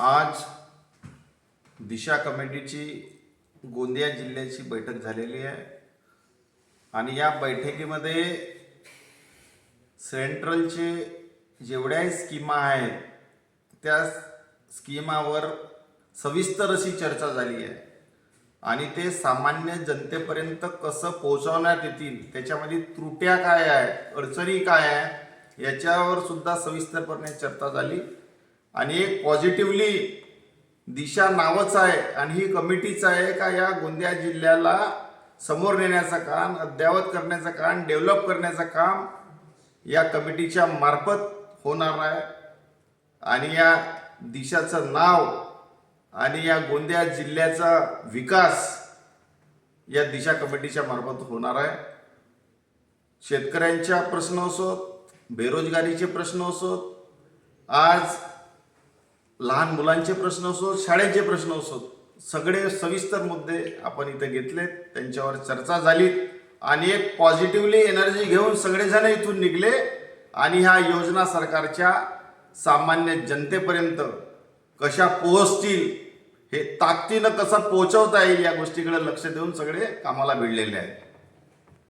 आज दिशा कमिटीची गोंदिया जिल्ह्याची बैठक झालेली आहे. आणि या बैठकीमध्ये सेंट्रलचे जेवढ्याही स्कीमा आहेत त्या स्कीमावर सविस्तर अशी चर्चा झाली आहे. आणि ते सामान्य जनतेपर्यंत कसं पोहोचवण्यात येतील त्याच्यामध्ये त्रुट्या काय आहेत अडचणी काय आहे याच्यावर सुद्धा सविस्तरपणे चर्चा झाली. आणि एक पॉझिटिव्हली दिशा नावच आहे आणि ही कमिटीच आहे का या गोंदिया जिल्ह्याला समोर नेण्याचं काम अद्ययावत करण्याचं काम डेव्हलप करण्याचं काम या कमिटीच्या मार्फत होणार आहे. आणि या दिशाचं नाव आणि या गोंदिया जिल्ह्याचा विकास या दिशा कमिटीच्या मार्फत होणार आहे. शेतकऱ्यांच्या प्रश्न असोत बेरोजगारीचे प्रश्न असोत. आज लहान मुलांचे प्रश्न असोत शाळेचे प्रश्न असोत सगळे सविस्तर मुद्दे आपण इथे घेतलेत त्यांच्यावर चर्चा झाली आणि एक पॉझिटिव्हली एनर्जी घेऊन सगळेजण इथून निघले आणि ह्या योजना सरकारच्या सामान्य जनतेपर्यंत कशा पोहोचतील हे ताकदीनं कसं पोहोचवता येईल या गोष्टीकडे लक्ष देऊन सगळे कामाला भिडलेले आहेत.